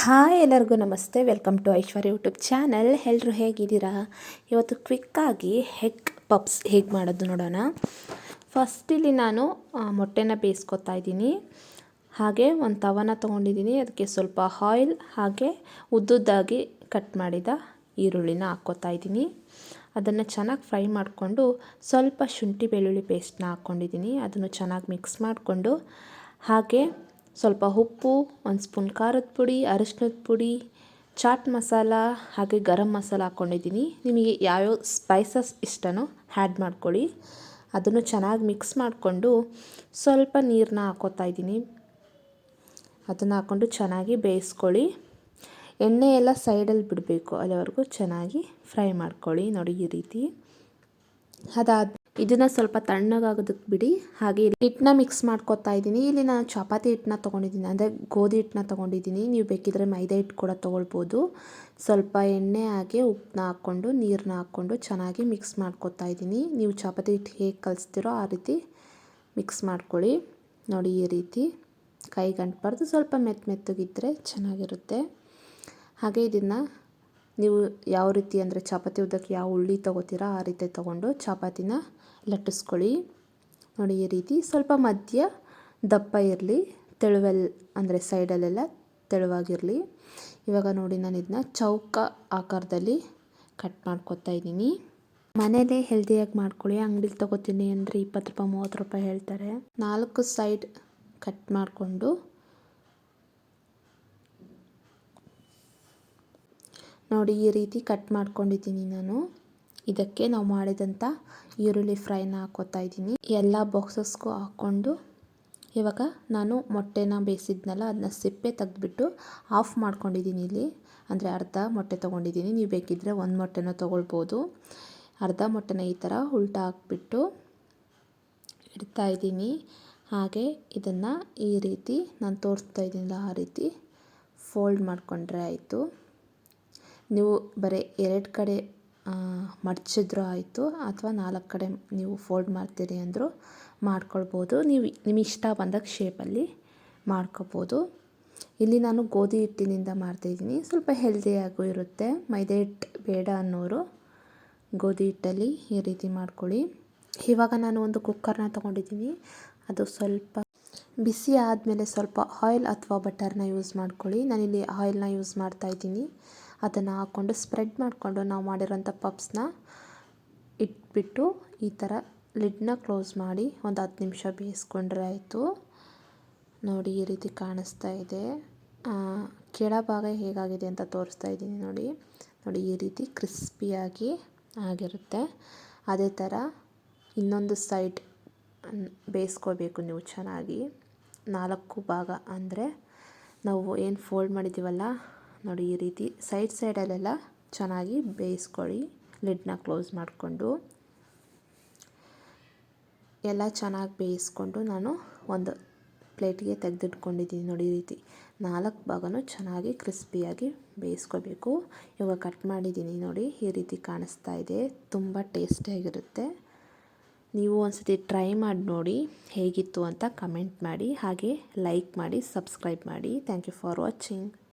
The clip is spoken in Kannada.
ಹಾಯ್ ಎಲ್ಲರಿಗೂ ನಮಸ್ತೆ. Welcome to Aishwarya YouTube channel. ಎಲ್ಲರೂ ಹೇಗಿದ್ದೀರಾ? ಇವತ್ತು ಕ್ವಿಕ್ಕಾಗಿ ಹೆಗ್ ಪಪ್ಸ್ ಹೇಗೆ ಮಾಡೋದು ನೋಡೋಣ. ಫಸ್ಟ್ ಇಲ್ಲಿ ನಾನು ಮೊಟ್ಟೆನ ಬೇಯಿಸ್ಕೊತಾ ಇದ್ದೀನಿ. ಹಾಗೆ ಒಂದು ತವನ ತೊಗೊಂಡಿದ್ದೀನಿ. ಅದಕ್ಕೆ ಸ್ವಲ್ಪ ಆಯಿಲ್ ಹಾಗೆ ಉದ್ದುದ್ದಾಗಿ ಕಟ್ ಮಾಡಿದ ಈರುಳ್ಳಿನ ಹಾಕ್ಕೋತಾ ಇದ್ದೀನಿ. ಅದನ್ನು ಚೆನ್ನಾಗಿ ಫ್ರೈ ಮಾಡಿಕೊಂಡು ಸ್ವಲ್ಪ ಶುಂಠಿ ಬೆಳ್ಳುಳ್ಳಿ ಪೇಸ್ಟ್ನ ಹಾಕ್ಕೊಂಡಿದ್ದೀನಿ. ಅದನ್ನು ಚೆನ್ನಾಗಿ ಮಿಕ್ಸ್ ಮಾಡಿಕೊಂಡು ಹಾಗೆ ಸ್ವಲ್ಪ ಉಪ್ಪು, ಒಂದು ಸ್ಪೂನ್ ಖಾರದ ಪುಡಿ, ಅರಿಶಿನದ ಪುಡಿ, ಚಾಟ್ ಮಸಾಲ, ಹಾಗೆ ಗರಂ ಮಸಾಲ ಹಾಕ್ಕೊಂಡಿದ್ದೀನಿ ನಿಮಗೆ ಯಾವ್ಯಾವ ಸ್ಪೈಸಸ್ ಇಷ್ಟನೋ ಆ್ಯಡ್ ಮಾಡ್ಕೊಳ್ಳಿ. ಅದನ್ನು ಚೆನ್ನಾಗಿ ಮಿಕ್ಸ್ ಮಾಡಿಕೊಂಡು ಸ್ವಲ್ಪ ನೀರನ್ನ ಹಾಕೋತಾ ಇದ್ದೀನಿ. ಅದನ್ನು ಹಾಕ್ಕೊಂಡು ಚೆನ್ನಾಗಿ ಬೇಯಿಸ್ಕೊಳ್ಳಿ. ಎಣ್ಣೆ ಎಲ್ಲ ಸೈಡಲ್ಲಿ ಬಿಡಬೇಕು, ಅಲ್ಲಿವರೆಗೂ ಚೆನ್ನಾಗಿ ಫ್ರೈ ಮಾಡ್ಕೊಳ್ಳಿ ನೋಡಿ ಈ ರೀತಿ. ಅದಾದ ಇದನ್ನು ಸ್ವಲ್ಪ ತಣ್ಣಗಾಗೋದಕ್ಕೆ ಬಿಡಿ. ಹಾಗೆ ಹಿಟ್ಟನ್ನ ಮಿಕ್ಸ್ ಮಾಡ್ಕೊತಾ ಇದ್ದೀನಿ. ಇಲ್ಲಿ ನಾನು ಚಪಾತಿ ಹಿಟ್ಟನ್ನ ತೊಗೊಂಡಿದ್ದೀನಿ. ಅಂದರೆ ಗೋಧಿ ಹಿಟ್ಟನ್ನ ತೊಗೊಂಡಿದ್ದೀನಿ. ನೀವು ಬೇಕಿದ್ರೆ ಮೈದಾ ಹಿಟ್ಟು ಕೂಡ ತೊಗೊಳ್ಬೋದು. ಸ್ವಲ್ಪ ಎಣ್ಣೆ ಹಾಗೆ ಉಪ್ಪನ್ನ ಹಾಕ್ಕೊಂಡು ನೀರನ್ನ ಹಾಕ್ಕೊಂಡು ಚೆನ್ನಾಗಿ ಮಿಕ್ಸ್ ಮಾಡ್ಕೊತಾ ಇದ್ದೀನಿ. ನೀವು ಚಪಾತಿ ಹಿಟ್ಟು ಹೇಗೆ ಕಲಿಸ್ತೀರೋ ಆ ರೀತಿ ಮಿಕ್ಸ್ ಮಾಡ್ಕೊಳ್ಳಿ. ನೋಡಿ ಈ ರೀತಿ ಕೈಗೆ ಅಂಟಬಾರ್ದು ಸ್ವಲ್ಪ ಮೆತ್ತ ಮೆತ್ತಗಿದ್ದರೆ ಚೆನ್ನಾಗಿರುತ್ತೆ. ಹಾಗೆ ಇದನ್ನು ನೀವು ಯಾವ ರೀತಿ ಅಂದರೆ ಚಪಾತಿ ಉದ್ದಕ್ಕೆ ಯಾವ ಉಳ್ಳಿ ತೊಗೋತೀರಾ ಆ ರೀತಿ ತೊಗೊಂಡು ಚಪಾತಿನ ಲಟ್ಟಿಸ್ಕೊಳ್ಳಿ. ನೋಡಿ ಈ ರೀತಿ ಸ್ವಲ್ಪ ಮಧ್ಯ ದಪ್ಪ ಇರಲಿ, ತೆಳುವೆಲ್ ಅಂದರೆ ಸೈಡಲ್ಲೆಲ್ಲ ತೆಳುವಾಗಿರಲಿ. ಇವಾಗ ನೋಡಿ ನಾನು ಇದನ್ನ ಚೌಕ ಆಕಾರದಲ್ಲಿ ಕಟ್ ಮಾಡ್ಕೊತಾ ಇದ್ದೀನಿ. ಮನೇಲೇ ಹೆಲ್ದಿಯಾಗಿ ಮಾಡ್ಕೊಳ್ಳಿ. ಅಂಗಡಿಲಿ ತೊಗೋತೀನಿ ಅಂದರೆ ಇಪ್ಪತ್ತು ರೂಪಾಯಿ, ಮೂವತ್ತು ರೂಪಾಯಿ ಹೇಳ್ತಾರೆ. ನಾಲ್ಕು ಸೈಡ್ ಕಟ್ ಮಾಡಿಕೊಂಡು ನೋಡಿ ಈ ರೀತಿ ಕಟ್ ಮಾಡ್ಕೊಂಡಿದ್ದೀನಿ ನಾನು. ಇದಕ್ಕೆ ನಾವು ಮಾಡಿದಂಥ ಈರುಳ್ಳಿ ಫ್ರೈನ ಹಾಕೋತಾ ಇದ್ದೀನಿ. ಎಲ್ಲ ಬಾಕ್ಸಸ್ಗೂ ಹಾಕ್ಕೊಂಡು ಇವಾಗ ನಾನು ಮೊಟ್ಟೆನ ಬೇಯಿಸಿದ್ನಲ್ಲ ಅದನ್ನ ಸಿಪ್ಪೆ ತೆಗೆದ್ಬಿಟ್ಟು ಆಫ್ ಮಾಡ್ಕೊಂಡಿದ್ದೀನಿ ಇಲ್ಲಿ. ಅಂದರೆ ಅರ್ಧ ಮೊಟ್ಟೆ ತೊಗೊಂಡಿದ್ದೀನಿ. ನೀವು ಬೇಕಿದ್ದರೆ ಒಂದು ಮೊಟ್ಟೆನ ತೊಗೊಳ್ಬೋದು. ಅರ್ಧ ಮೊಟ್ಟೆನ ಈ ಥರ ಉಲ್ಟಾ ಹಾಕ್ಬಿಟ್ಟು ಇಡ್ತಾ ಇದ್ದೀನಿ. ಹಾಗೆ ಇದನ್ನು ಈ ರೀತಿ ನಾನು ತೋರಿಸ್ತಾ ಇದ್ದೀನಲ್ಲ ಆ ರೀತಿ ಫೋಲ್ಡ್ ಮಾಡಿಕೊಂಡ್ರೆ ಆಯಿತು. ನೀವು ಬರೀ ಎರಡು ಕಡೆ ಮಡಚಿದ್ರೂ ಆಯಿತು ಅಥವಾ ನಾಲ್ಕು ಕಡೆ ನೀವು ಫೋಲ್ಡ್ ಮಾಡ್ತೀರಿ ಅಂದರೂ ಮಾಡ್ಕೊಳ್ಬೋದು. ನೀವು ನಿಮಗೆ ಇಷ್ಟ ಬಂದಾಗ ಶೇಪಲ್ಲಿ ಮಾಡ್ಕೋಬೋದು ಇಲ್ಲಿ ನಾನು ಗೋಧಿ ಹಿಟ್ಟಿನಿಂದ ಮಾಡ್ತಾಯಿದ್ದೀನಿ ಸ್ವಲ್ಪ ಹೆಲ್ದಿಯಾಗೂ ಇರುತ್ತೆ. ಮೈದೆ ಹಿಟ್ಟು ಬೇಡ ಅನ್ನೋರು ಗೋಧಿ ಹಿಟ್ಟಲ್ಲಿ ಈ ರೀತಿ ಮಾಡ್ಕೊಳ್ಳಿ. ಇವಾಗ ನಾನು ಒಂದು ಕುಕ್ಕರ್ನ ತೊಗೊಂಡಿದ್ದೀನಿ. ಅದು ಸ್ವಲ್ಪ ಬಿಸಿ ಆದಮೇಲೆ ಸ್ವಲ್ಪ ಆಯಿಲ್ ಅಥವಾ ಬಟರ್ನ ಯೂಸ್ ಮಾಡ್ಕೊಳ್ಳಿ. ನಾನಿಲ್ಲಿ ಆಯಿಲ್ನ ಯೂಸ್ ಮಾಡ್ತಾಯಿದ್ದೀನಿ ಅದನ್ನು ಹಾಕ್ಕೊಂಡು ಸ್ಪ್ರೆಡ್ ಮಾಡಿಕೊಂಡು ನಾವು ಮಾಡಿರೋಂಥ ಪಪ್ಸ್ನ ಇಟ್ಬಿಟ್ಟು ಈ ಥರ ಲಿಡ್ನ ಕ್ಲೋಸ್ ಮಾಡಿ ಒಂದು ಹತ್ತು ನಿಮಿಷ ಬೇಯಿಸ್ಕೊಂಡ್ರೆ ಆಯಿತು. ನೋಡಿ ಈ ರೀತಿ ಕಾಣಿಸ್ತಾ ಇದೆ. ಕೆಳಭಾಗ ಹೇಗಾಗಿದೆ ಅಂತ ತೋರಿಸ್ತಾ ಇದ್ದೀನಿ ನೋಡಿ. ನೋಡಿ ಈ ರೀತಿ ಕ್ರಿಸ್ಪಿಯಾಗಿ ಆಗಿರುತ್ತೆ. ಅದೇ ಥರ ಇನ್ನೊಂದು ಸೈಡ್ ಬೇಯಿಸ್ಕೋಬೇಕು ನೀವು ಚೆನ್ನಾಗಿ. ನಾಲ್ಕು ಭಾಗ ಅಂದರೆ ನಾವು ಏನು ಫೋಲ್ಡ್ ಮಾಡಿದ್ದೀವಲ್ಲ ನೋಡಿ ಈ ರೀತಿ ಸೈಡ್ ಸೈಡಲ್ಲೆಲ್ಲ ಚೆನ್ನಾಗಿ ಬೇಯಿಸ್ಕೊಳ್ಳಿ, ಲಿಡ್ನ ಕ್ಲೋಸ್ ಮಾಡಿಕೊಂಡು. ಎಲ್ಲ ಚೆನ್ನಾಗಿ ಬೇಯಿಸ್ಕೊಂಡು ನಾನು ಒಂದು ಪ್ಲೇಟಿಗೆ ತೆಗೆದಿಟ್ಕೊಂಡಿದ್ದೀನಿ ನೋಡಿ ಈ ರೀತಿ. ನಾಲ್ಕು ಭಾಗನೂ ಚೆನ್ನಾಗಿ ಕ್ರಿಸ್ಪಿಯಾಗಿ ಬೇಯಿಸ್ಕೋಬೇಕು. ಇವಾಗ ಕಟ್ ಮಾಡಿದ್ದೀನಿ ನೋಡಿ, ಈ ರೀತಿ ಕಾಣಿಸ್ತಾ ಇದೆ. ತುಂಬ ಟೇಸ್ಟಿಯಾಗಿರುತ್ತೆ ನೀವು ಒಂದ್ಸತಿ ಟ್ರೈ ಮಾಡಿ ನೋಡಿ ಹೇಗಿತ್ತು ಅಂತ ಕಮೆಂಟ್ ಮಾಡಿ, ಹಾಗೆ ಲೈಕ್ ಮಾಡಿ, ಸಬ್ಸ್ಕ್ರೈಬ್ ಮಾಡಿ. Thank you for watching.